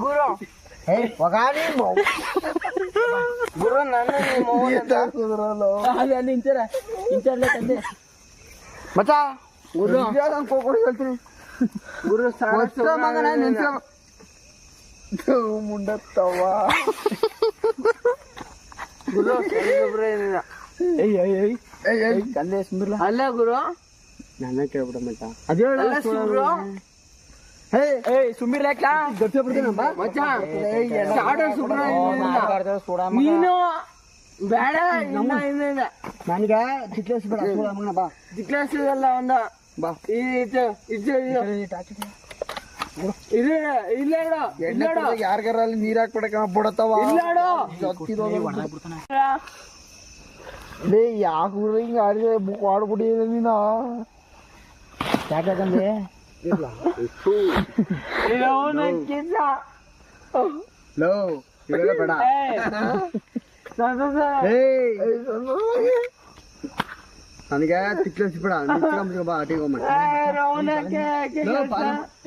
ಗುರು. ಪಗಾರಿ ಗುರು ನಾನು ನಿಮ್ಮ ಅವ್ವನ ಅಂತ. ಅಲ್ಲಿ ಇಂಚಾರ ಇಂಚಾರ್ಲೆ ತಂದೆ ಮಚ್ಚ. ಗುರು. ಕೊಡಿ ಹೇಳ್ತೀನಿ. ಗುರು ಮಗನ ಮುಂಡತ್ತವ ಗುರು ತಂದೆ ಸುಂದರ್ಲ ಅಲ್ಲ ಗುರು. ನನ್ನ ಕೇಳ್ಬಿಡ ಮಚ್ಚ. ಅಲ್ಲ ಸುಬ್ರು ನೀನು ಬೇಡ ನನಗ ದಿಕ್ಲೇಸ್ ಬೇಡ ಮಗನ ಬಾ. ಕ್ಲಾಸ್ ಇದಲ್ಲ ಒಂದ. ಬಾ. ಇದು ಯಾರಿಗಾರ ಅಲ್ಲಿ ನೀರ್ ಹಾಕ್ಬಿಡಕ ಬಿಡತ್ತವ? ಲೇ ಯಾಕೆ ಹಿಂಗ ಆಡಿದೆ ಬುಕ್ ಆಡ್ಬಿಡಿ ನೀನು? ಯಾಕಂದ್ರೆ ಇದು ಅವನಕ್ಕಿಂತ ಲೋ ಇವೆಲ್ಲ ಬೇಡ ಏಯ್ ನನಗೆ ಚಿಕ್ಲೇಸ್ ಬೇಡ. ನಿಂತ್ಕೊಂಡ್ಬಿಡ್ತೀವಿ ಬಾ ಆಟಿಗೆ ಹೋಗ್ಮ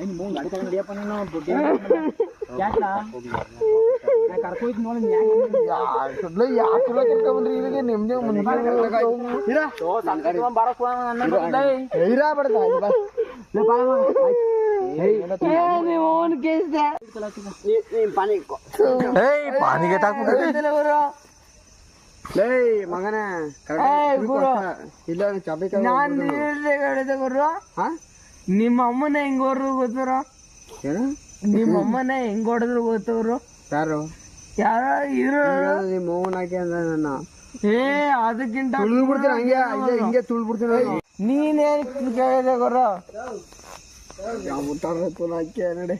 ಏನ್ ಮೂಗ್ ಗಾಡಿ ತಗೊಂಡ್ ನಡಿಯಪ್ಪ ನೀನು ಬುಡ್ಡಿ ಯಾಕ್ಲಾ ನಾ ಕರ್ಕೊಯ್ತು ನೋಡಿ ಯಾಕೆ ಯಾಕೆ ಕರ್ಕೊಂಡ್ಬಂದ್ರಿ ಇಲ್ಲಿಗೆ ನಿಮ್ದೆ ಬಾರ ಕೂಡ ನನ್ನ ಇರಾ. ಬಿಡ್ದ ಪಾನಿಗೆ ಮಗನೇ. ಇಲ್ಲ ಚಾಪಿ ನಾನ್ ಹೇಳಿದೆ ಗುರು ಹಾ ನಿಮ್ಮ ಅಮ್ಮನ ಹೆಂಗ್ ಹೊಡ್ರು ಗೊತ್ತವ್ರ ಏನು ನಿಮ್ಮ ಅಮ್ಮನ ಹೆಂಗ್ ಹೊಡೆದ್ರು ಗೊತ್ತವ್ರು ಯಾರು? ಯಾರ ಇರೋ ನಿಮ್ಮ ಮೌನ ಹಾಕಿ ಅಂದ್ರೆ ನನ್ನ ಏ ಅದಕ್ಕಿಂತ ತುಳಿದು ಬಿಡ್ತೀನಿ ಹಂಗೆ ಹಿಂಗೆ ತುಳ್ಬಿಡ್ತೀನಿ ನೀನೇನ್ ಕೇಳಿದೆ ಗುರು? ನಡೆ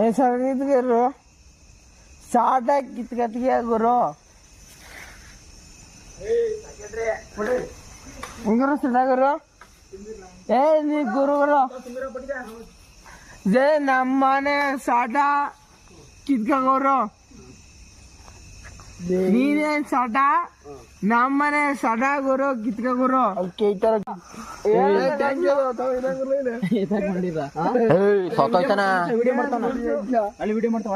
ಏ ಸರಿದ್ರು ಸಾಟ ಕಿತ್ಕತ್ಗೆ ಗುರು. ಗುರು ಗುರು? ಏ ನೀ ಗುರು ಗುರು. ಜೇ ನಮ್ಮ ಮನೆ ಸಾಟ ಕಿತ್ಕೋರು ನೀನೇನ್ ಸಾಟ ನಮ್ಮ ಮನೆ ಸಾಟ ಗುರು ಗಿತ್ಕ ಗುರು ಸೊತ್ತೋಯ್ತಾನ ಅಲ್ಲಿ ವಿಡಿಯೋ ಮಾಡ್ತಾವ